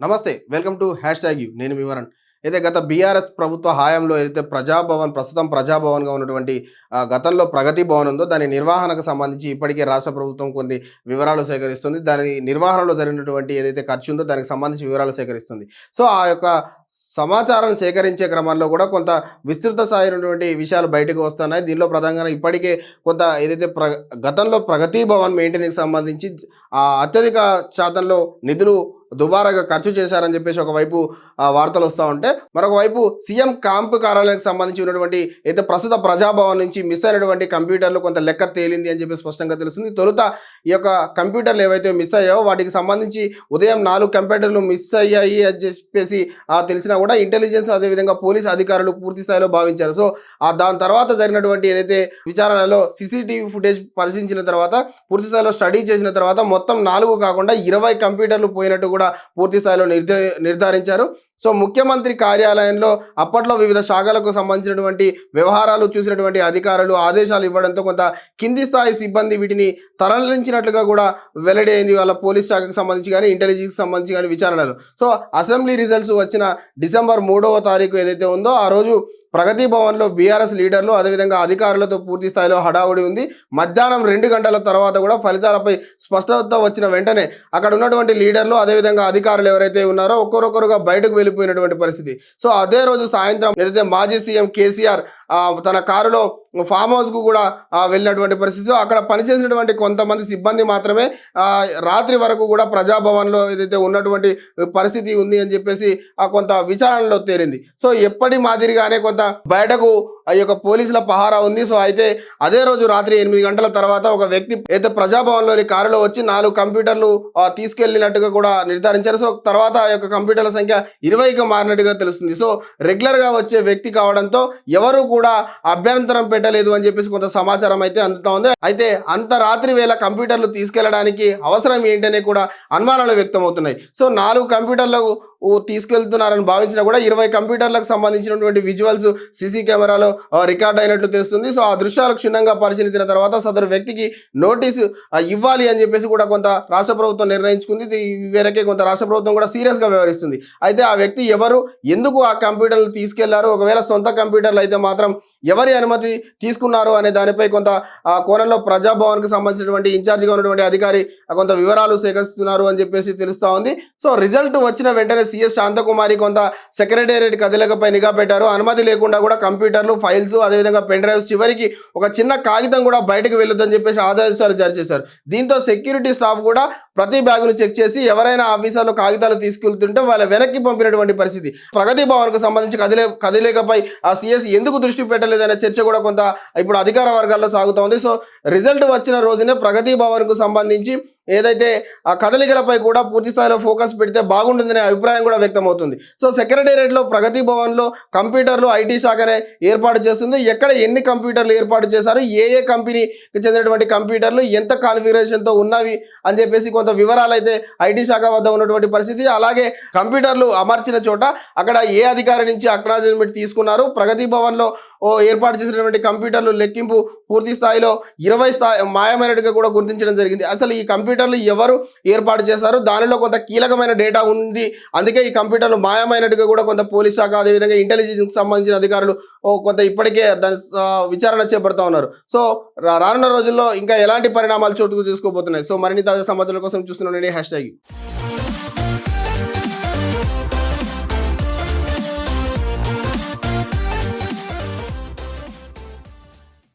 నమస్తే welcome to hashtag U. నేను వివరణ్ అయితే గత బీఆర్ఎస్ ప్రభుత్వ హయాంలో ఏదైతే ప్రజాభవన్ ప్రస్తుతం ప్రజాభవన్గా ఉన్నటువంటి గతంలో ప్రగతి భవన్ ఉందో దాని నిర్వహణకు సంబంధించి ఇప్పటికే రాష్ట్ర ప్రభుత్వం కొన్ని వివరాలు సేకరిస్తుంది. దాని నిర్వహణలో జరిగినటువంటి ఏదైతే ఖర్చు ఉందో దానికి సంబంధించి వివరాలు సేకరిస్తుంది. సో ఆ యొక్క సమాచారం సేకరించే క్రమంలో కూడా కొంత విస్తృత స్థాయినటువంటి విషయాలు బయటకు వస్తున్నాయి. దీనిలో ప్రధానంగా ఇప్పటికే కొంత ఏదైతే ప్ర గతంలో ప్రగతి భవన్ మెయింటెనెన్స్ సంబంధించి ఆ అత్యధిక శాతంలో నిధులు దుబారాగా ఖర్చు చేశారని చెప్పేసి ఒకవైపు వార్తలు వస్తూ ఉంటే మరొకవైపు సీఎం క్యాంపు కార్యాలయానికి సంబంధించి ఉన్నటువంటి అయితే ప్రస్తుత ప్రజాభవన్ నుంచి మిస్ అయినటువంటి కంప్యూటర్లు కొంత లెక్క తేలింది అని చెప్పి స్పష్టంగా తెలుస్తుంది. తొలుత ఈ యొక్క కంప్యూటర్లు ఏవైతే మిస్ అయ్యాయో వాటికి సంబంధించి ఉదయం నాలుగు కంప్యూటర్లు మిస్ అయ్యాయి అని చెప్పేసి తెలిసినా కూడా ఇంటెలిజెన్స్ అదేవిధంగా పోలీస్ అధికారులు పూర్తి స్థాయిలో భావించారు. సో ఆ దాని తర్వాత జరిగినటువంటి ఏదైతే విచారణలో సీసీటీవీ ఫుటేజ్ పరిశీలించిన తర్వాత పూర్తి స్థాయిలో స్టడీ చేసిన తర్వాత మొత్తం నాలుగు కాకుండా ఇరవై కంప్యూటర్లు పోయినట్టు కూడా పూర్తి స్థాయిలో నిర్ధ నిర్ధారించారు. సో ముఖ్యమంత్రి కార్యాలయంలో అప్పట్లో వివిధ శాఖలకు సంబంధించినటువంటి వ్యవహారాలు చూసినటువంటి అధికారులు ఆదేశాలు ఇవ్వడంతో కొంత కింది స్థాయి సిబ్బంది వీటిని తరలించినట్లుగా కూడా వెల్లడి అయింది వాళ్ళ పోలీస్ శాఖకు సంబంధించి కానీ ఇంటెలిజెన్స్ సంబంధించి కానీ విచారణలు. సో అసెంబ్లీ రిజల్ట్స్ వచ్చిన డిసెంబర్ మూడవ తారీఖు ఏదైతే ఉందో ఆ రోజు ప్రగతి భవన్లో బీఆర్ఎస్ లీడర్లు అదేవిధంగా అధికారులతో పూర్తి స్థాయిలో హడావుడి ఉంది. మధ్యాహ్నం రెండు గంటల తర్వాత కూడా ఫలితాలపై స్పష్టత వచ్చిన వెంటనే అక్కడ ఉన్నటువంటి లీడర్లు అదేవిధంగా అధికారులు ఎవరైతే ఉన్నారో ఒక్కొక్కరుగా బయటకు వెళ్ళిపోయినటువంటి పరిస్థితి. సో అదే రోజు సాయంత్రం ఏదైతే మాజీ సీఎం కేసీఆర్ తన కారులో ఫామ్ హౌస్కు కూడా వెళ్ళినటువంటి పరిస్థితి. అక్కడ పనిచేసినటువంటి కొంతమంది సిబ్బంది మాత్రమే రాత్రి వరకు కూడా ప్రజాభవన్లో ఏదైతే ఉన్నటువంటి పరిస్థితి ఉంది అని చెప్పేసి ఆ కొంత విచారణలో తేలింది సో ఎప్పటి మాదిరిగానే కొంత బయటకు ఆ యొక్క పోలీసుల పహారా ఉంది. సో అయితే అదే రోజు రాత్రి ఎనిమిది గంటల తర్వాత ఒక వ్యక్తి అయితే ప్రజాభవన్లోని కారులో వచ్చి నాలుగు కంప్యూటర్లు తీసుకెళ్ళినట్టుగా కూడా నిర్ధారించారు. సో తర్వాత ఆ యొక్క కంప్యూటర్ల సంఖ్య ఇరవైకి మారినట్టుగా తెలుస్తుంది. సో రెగ్యులర్గా వచ్చే వ్యక్తి కావడంతో ఎవరు కూడా అభ్యంతరం పెట్టలేదు అని చెప్పేసి కొంత సమాచారం అయితే అందుతా ఉంది. అయితే అంత రాత్రి వేళ కంప్యూటర్లు తీసుకెళ్ళడానికి అవసరం ఏంటనే కూడా అనుమానాలు వ్యక్తమవుతున్నాయి. సో నాలుగు కంప్యూటర్లకు తీసుకెళ్తున్నారని భావించినా కూడా ఇరవై కంప్యూటర్లకు సంబంధించినటువంటి విజువల్స్ సీసీ కెమెరాలో రికార్డ్ అయినట్లు తెలుస్తుంది. సో ఆ దృశ్యాలు క్షుణ్ణంగా పరిశీలించిన తర్వాత సదరు వ్యక్తికి నోటీసు ఇవ్వాలి అని చెప్పేసి కూడా కొంత రాష్ట్ర ప్రభుత్వం నిర్ణయించుకుంది. వేరకే కొంత రాష్ట్ర ప్రభుత్వం కూడా సీరియస్గా వ్యవహరిస్తుంది. అయితే ఆ వ్యక్తి ఎవరు? ఎందుకు ఆ కంప్యూటర్లు తీసుకెళ్ళారు? ఒకవేళ సొంత కంప్యూటర్లు అయితే మాత్రం ఎవరి అనుమతి తీసుకున్నారు అనే దానిపై కొంత ఆ కోణంలో ప్రజాభవన్కి సంబంధించినటువంటి ఇన్ఛార్జిగా ఉన్నటువంటి అధికారి కొంత వివరాలు సేకరిస్తున్నారు అని చెప్పేసి తెలుస్తూ ఉంది. సో రిజల్ట్ వచ్చిన వెంటనే సిఎస్ శాంతకుమారి కొంత సెక్రటేరియట్ కదలికపై నిఘా పెట్టారు. అనుమతి లేకుండా కూడా కంప్యూటర్లు ఫైల్స్ అదేవిధంగా పెన్ డ్రైవ్స్ చివరికి ఒక చిన్న కాగితం కూడా బయటకు వెళ్ళొద్దని చెప్పేసి ఆదేశాలు జారీ చేశారు. దీంతో సెక్యూరిటీ స్టాఫ్ కూడా ప్రతి బ్యాగును చెక్ చేసి ఎవరైనా ఆఫీసర్లు కాగితాలు తీసుకెళ్తుంటే వాళ్ళ వెనక్కి పంపినటువంటి పరిస్థితి. ప్రగతి భవన్కు సంబంధించి కదిలే కదలికపై ఆ సిఎస్ ఎందుకు దృష్టి పెట్టారు పెట్టలేదనే చర్చ కూడా కొంత ఇప్పుడు అధికార వర్గాల్లో సాగుతోంది సో రిజల్ట్ వచ్చిన రోజునే ప్రగతి భవన్కు సంబంధించి ఏదైతే ఆ కదలికలపై కూడా పూర్తి స్థాయిలో ఫోకస్ పెడితే బాగుంటుందనే అభిప్రాయం కూడా వ్యక్తమవుతుంది. సో సెక్రటేరియట్లో ప్రగతి భవన్లో కంప్యూటర్లు ఐటీ శాఖనే ఏర్పాటు చేస్తుంది. ఎక్కడ ఎన్ని కంప్యూటర్లు ఏర్పాటు చేశారు ఏ ఏ కంపెనీకి చెందినటువంటి కంప్యూటర్లు ఎంత కాన్ఫిగరేషన్తో ఉన్నవి అని చెప్పేసి కొంత వివరాలు అయితే ఐటీ శాఖ వద్ద ఉన్నటువంటి పరిస్థితి. అలాగే కంప్యూటర్లు అమర్చిన చోట అక్కడ ఏ అధికారి నుంచి అక్నాలజ్మెంట్ తీసుకున్నారు ప్రగతి భవన్లో ఓ ఏర్పాటు చేసినటువంటి కంప్యూటర్లు లెక్కింపు పూర్తి స్థాయిలో ఇరవై స్థాయి మాయమైనట్టుగా కూడా గుర్తించడం జరిగింది. అసలు ఈ కంప్యూటర్ కంప్యూటర్లు ఎవరు ఏర్పాటు చేశారు? దానిలో కొంత కీలకమైన డేటా ఉంది. అందుకే ఈ కంప్యూటర్లు మాయమైనట్టుగా కూడా కొంత పోలీస్ శాఖ అదేవిధంగా ఇంటెలిజెన్స్ సంబంధించిన అధికారులు కొంత ఇప్పటికే దాని విచారణ చేపడుతూ ఉన్నారు. సో రానున్న రోజుల్లో ఇంకా ఎలాంటి పరిణామాలు చోటుకు చేసుకోబోతున్నాయి? సో మరిన్ని తాజా సమాచారాల కోసం చూస్తున్నాను హ్యాష్ ట్యాగ్